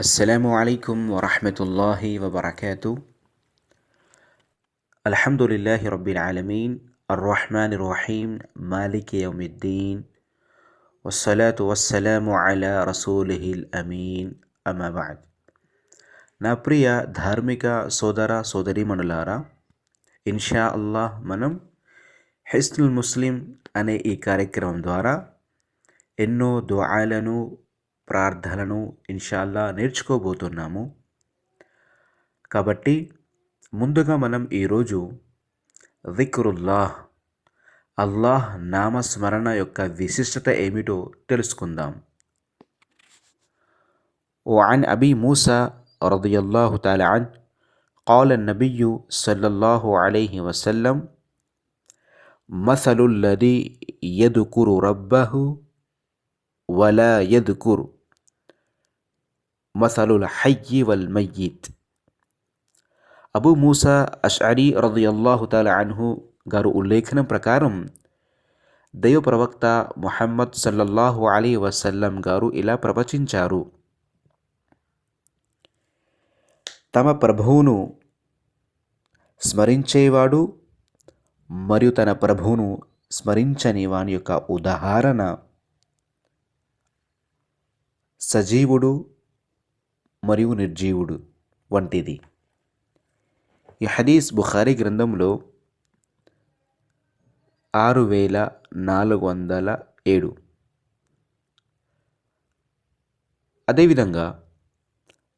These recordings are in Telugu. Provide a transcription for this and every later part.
السلام عليكم ورحمة الله وبركاته الحمد لله رب العالمين الرحمن الرحيم مالك يوم الدين والصلاة والسلام على رسوله الأمين أما بعد నా ప్రియ ధార్మిక సోదర సోదరీమణులారా ఇన్షా అల్లాహ్ మనం హెస్నుల్ ముస్లిం అనే ఈ కార్యక్రమం ద్వారా ఎన్నో దుఆలను ప్రార్థనలను ఇన్షాల్లా నేర్చుకోబోతున్నాము కాబట్టి ముందుగా మనం ఈరోజు విక్రుల్లాహ్ అల్లాహ్ నామస్మరణ యొక్క విశిష్టత ఏమిటో తెలుసుకుందాం وعن أبي موسى رضي الله تعالى عنه قال النبي صلى الله عليه وسلم مثل الذي يذكر ربه ولا يذكر మసలుల హయ్యి వల్ మయ్యీత్ అబూ మూసా అషారి రజయల్లాహు అన్హు గారు ఉల్లేఖనం ప్రకారం దైవ ప్రవక్త మొహమ్మద్ సల్లల్లాహు అలీ వసల్లం గారు ఇలా ప్రవచించారు తమ ప్రభువును స్మరించేవాడు మరియు తన ప్రభువును స్మరించని వాని యొక్క ఉదాహరణ సజీవుడు మరియు నిర్జీవుడు వంటిది. ఈ హదీస్ బుఖారీ గ్రంథంలో ఆరు వేల నాలుగు వందల ఏడు. అదేవిధంగా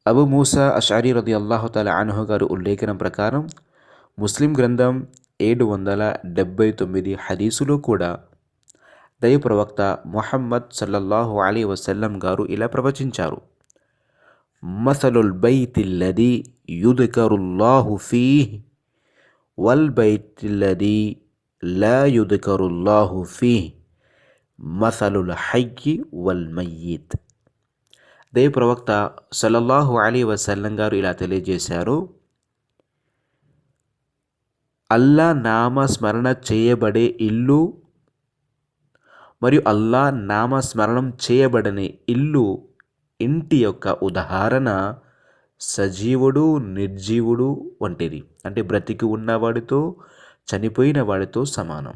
అబు మూసా అషారి రది అల్లాహుతాల తాల గారు ఉల్లేఖనం ప్రకారం ముస్లిం గ్రంథం ఏడు వందల డెబ్బై తొమ్మిది హదీసులో కూడా దైవ ప్రవక్త మొహమ్మద్ సల్లల్లాహు అలీ వసల్లం గారు ఇలా ప్రవచించారు. మసలుల్ الله فيه والبيت వల్ لا يذكر الله فيه మసలుల్ హయ్యి వల్ మయ్యిత్ దైవ ప్రవక్త సల్లల్లాహు అలీ వసల్లం గారు ఇలా తెలియజేశారు. అల్లా నామస్మరణ చేయబడే ఇల్లు మరియు అల్లా నామస్మరణం చేయబడని ఇల్లు ఇంటి యొక్క ఉదాహరణ సజీవుడు నిర్జీవుడు వంటిది. అంటే బ్రతికి ఉన్నవాడితో చనిపోయిన వాడితో సమానం.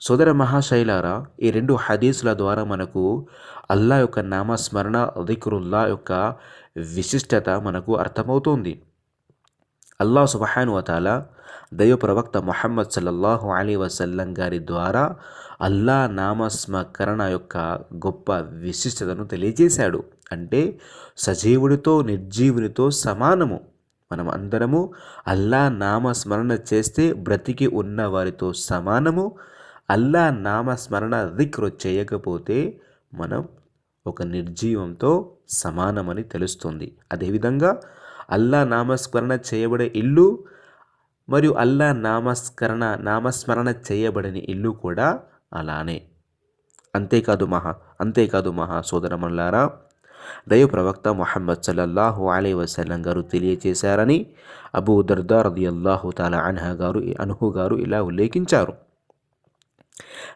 సోదర మహాశైలారా ఈ రెండు హదీసుల ద్వారా మనకు అల్లా యొక్క నామస్మరణ అధికురుల్లా యొక్క విశిష్టత మనకు అర్థమవుతోంది. అల్లా సుబహాను వతాల దైవ ప్రవక్త మొహమ్మద్ సల్లల్లాహు అలీ వసల్లం గారి ద్వారా అల్లా నామస్మకరణ యొక్క గొప్ప విశిష్టతను తెలియజేశాడు. అంటే సజీవుడితో నిర్జీవునితో సమానము. మనం అందరము అల్లా నామస్మరణ చేస్తే బ్రతికి ఉన్న వారితో సమానము. అల్లా నామస్మరణ దిక్రు చేయకపోతే మనం ఒక నిర్జీవంతో సమానమని తెలుస్తుంది. అదేవిధంగా అల్లా నామస్మరణ చేయబడే ఇల్లు మరియు అల్లా నామస్కరణ నామస్మరణ చేయబడని ఇల్లు కూడా అలానే. అంతేకాదు మహా అంతేకాదు మహా సోదరమల్లారా దైవ ప్రవక్త మొహమ్మద్ సల్లల్లాహు అలీ వసల్లం గారు తెలియచేశారని అబూ దర్దారది అల్లాహు తాలా అన్హా గారు అనుహు గారు ఇలా ఉల్లేఖించారు.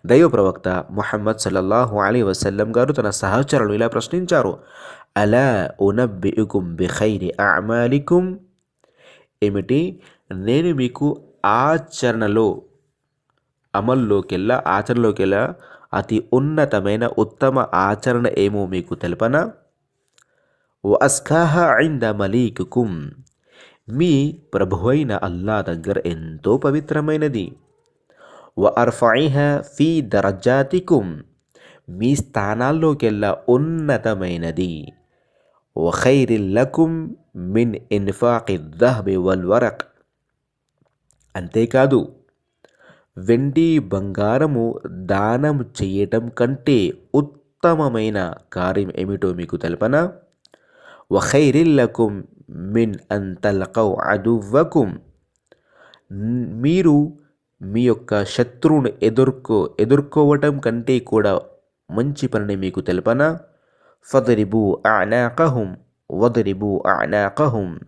దైవ ప్రవక్త మొహమ్మద్ సల్లల్లాహు అలీ వసల్లం గారు తన సహచరులు ఇలా ప్రశ్నించారు. అలా ఉనబ్బికుం బిఖైరి అమాలికుం ఏమిటి? నేను మీకు ఆచరణలో అమల్లోకెల్లా ఆచరణలోకెల్లా అతి ఉన్నతమైన ఉత్తమ ఆచరణ ఏమో మీకు తెలుపనా? వస్కాహ అస్కాహ ఐంద మలీకుకుం. మీ ప్రభు అయిన అల్లా దగ్గర ఎంతో పవిత్రమైనది. వ అర్ఫాయిహ ఫీ దరజాతికుం. మీ స్థానాల్లోకెల్లా ఉన్నతమైనది. వఖైరిల్లకుం మిన్ ఇన్ఫాకి దహబి వల్ వరక్. అంతేకాదు వెండి బంగారము దానం చేయటం కంటే ఉత్తమమైన కార్యం ఏమిటో మీకు తెలపనా? వఖైరిల్లకుం మిన్ అన్ అదువ్వకుం మీరు మీ యొక్క శత్రువును ఎదుర్కో ఎదుర్కోవటం కంటే కూడా మంచి పనిని మీకు తెలపనా? ఫదరిబు అనాకహుం వదరిబు అనాకహుం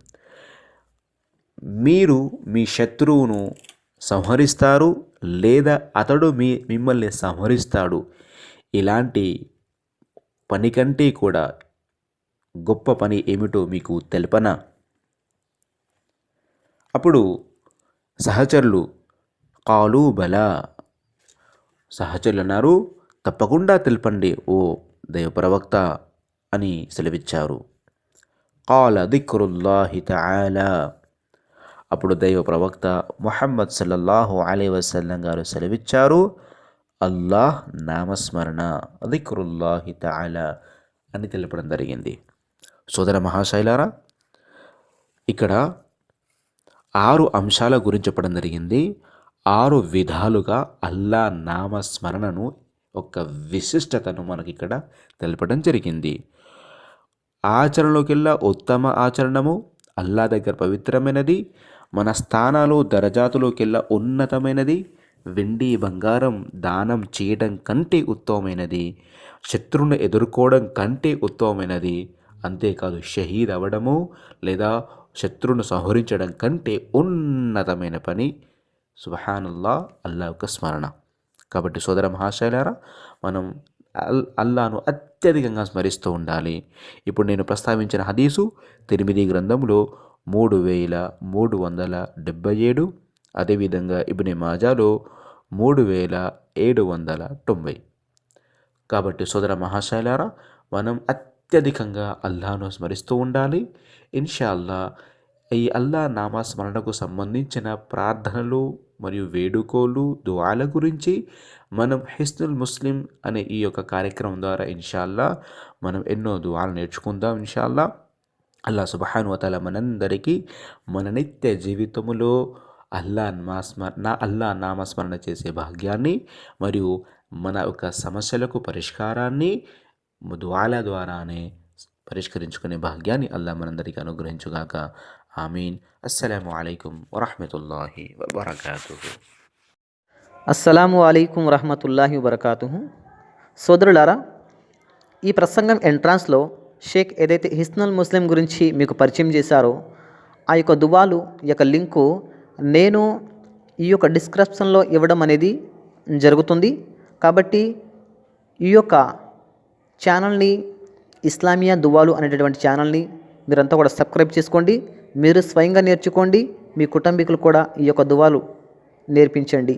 మీరు మీ శత్రువును సంహరిస్తారు లేదా అతడు మీ మిమ్మల్ని సంహరిస్తాడు. ఇలాంటి పని కంటే కూడా గొప్ప పని ఏమిటో మీకు తెలిపన? అప్పుడు సహచరులు కాలు బల. సహచరులు అన్నారు తప్పకుండా తెలపండి ఓ దైవ ప్రవక్త అని సెలవిచ్చారు. కాల దిక్రుల్లాహి తఆలా. అప్పుడు దైవ ప్రవక్త మొహమ్మద్ సల్లల్లాహు అలీ వసల్లం గారు సెలవిచ్చారు అల్లాహ్ నామస్మరణ దిక్రుల్లాహి తఆలా అని తెలపడం జరిగింది. సోదర మహాశైలారా ఇక్కడ ఆరు అంశాల గురించి చెప్పడం జరిగింది. ఆరు విధాలుగా అల్లా నామస్మరణను ఒక విశిష్టతను మనకి ఇక్కడ తెలపడం జరిగింది. ఆచరణలోకెల్లా ఉత్తమ ఆచరణము అల్లా దగ్గర పవిత్రమైనది మన స్థానాలు దరజాతులోకెల్లా ఉన్నతమైనది. వెండి బంగారం దానం చేయడం కంటే ఉత్తమమైనది. శత్రువును ఎదుర్కోవడం కంటే ఉత్తమమైనది. అంతేకాదు షహీద్ అవ్వడము లేదా శత్రువును సంహరించడం కంటే ఉన్నతమైన పని. సుబహానుల్లా అల్లా యొక్క స్మరణ. కాబట్టి సోదర మహాశైలారా మనం అల్ అల్లాను అత్యధికంగా స్మరిస్తూ ఉండాలి. ఇప్పుడు నేను ప్రస్తావించిన హదీసు తిరిమిది గ్రంథంలో మూడు వేల మూడు వందల డెబ్బై ఏడు అదేవిధంగా ఇబ్ని మాజాలో మూడు వేల ఏడు వందల తొంభై. కాబట్టి సోదర మహాశైలారా మనం అత్యధికంగా అల్లాను స్మరిస్తూ ఉండాలి. ఇన్షాల్లా ఈ అల్లా నామస్మరణకు సంబంధించిన ప్రార్థనలు మరియు వేడుకోలు దువాల గురించి మనం హిస్నుల్ ముస్లిం అనే ఈ యొక్క కార్యక్రమం ద్వారా ఇన్షాల్లా మనం ఎన్నో దువాలు నేర్చుకుందాం ఇన్షాల్లా. అల్లా సుబహానువతల మనందరికీ మన నిత్య జీవితములో అల్లా నామస్మరణ అల్లా నామస్మరణ చేసే భాగ్యాన్ని మరియు మన యొక్క సమస్యలకు పరిష్కారాన్ని దువాల ద్వారానే పరిష్కరించుకునే భాగ్యాన్ని అల్లా మనందరికీ అనుగ్రహించుగాక. ఆమీన్. అస్సలం అయికం వరహమతుల్లాహి వబర్కాతు అస్సలాము అయికం వరహమతుల్లాహి వబర్కాతు సోదరులారా ఈ ప్రసంగం ఎంట్రాన్స్లో షేక్ ఏదైతే హిస్నల్ ముస్లిం గురించి మీకు పరిచయం చేశారో ఆ యొక్క దువాలు ఈ యొక్క లింకు నేను ఈ యొక్క డిస్క్రిప్షన్లో ఇవ్వడం అనేది జరుగుతుంది. కాబట్టి ఈ యొక్క ఛానల్ని ఇస్లామియా దువాలు అనేటటువంటి ఛానల్ని మీరంతా కూడా సబ్స్క్రైబ్ చేసుకోండి. మీరు స్వయంగా నేర్చుకోండి. మీ కుటుంబీకులు కూడా ఈ యొక్క దువాలు నేర్పించండి.